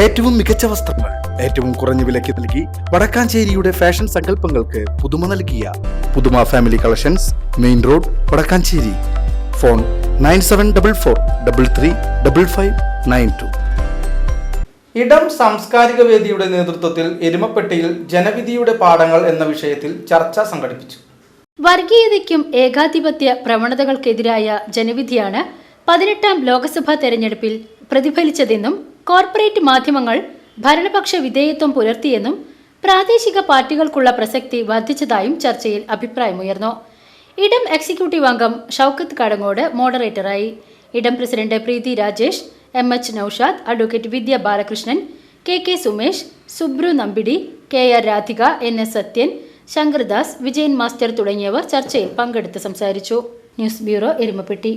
ഏറ്റവും മികച്ച വസ്ത്രങ്ങൾ ഏറ്റവും കുറഞ്ഞ വിലയ്ക്ക് നൽകി വടക്കാഞ്ചേരിയുടെ ഫാഷൻ സങ്കല്പങ്ങൾക്ക് പുതുമ നൽകിയ Puthuma family collections main road Vadakkanchery. Phone nine seven double four double three double five nine two. ഇടം സാംസ്കാരിക വേദിയുടെ നേതൃത്വത്തിൽ എരുമപ്പെട്ടിയിൽ ജനവിധിയുടെ പാഠങ്ങൾ എന്ന വിഷയത്തിൽ ചർച്ച സംഘടിപ്പിച്ചു. വർഗീയതയ്ക്കും ഏകാധിപത്യ പ്രവണതകൾക്കെതിരായ ജനവിധിയാണ് പതിനെട്ടാം ലോക്സഭാ തെരഞ്ഞെടുപ്പിൽ പ്രതിഫലിച്ചതെന്നും കോർപ്പറേറ്റ് മാധ്യമങ്ങൾ ഭരണപക്ഷ വിധേയത്വം പുലർത്തിയെന്നും പ്രാദേശിക പാർട്ടികൾക്കുള്ള പ്രസക്തി വർദ്ധിച്ചതായും ചർച്ചയിൽ അഭിപ്രായമുയർന്നു. ഇടം എക്സിക്യൂട്ടീവ് അംഗം Shoukath Kadangode മോഡറേറ്ററായി. Idam president Preethi Rajesh M H Noushad advocate Vidya Balakrishnan K K Sumesh Subru Nambidi K R Radhika N S Sathyan Shankardas Vijayan master തുടങ്ങിയവർ ചർച്ചയിൽ പങ്കെടുത്ത് സംസാരിച്ചു. News bureau Erumapetty.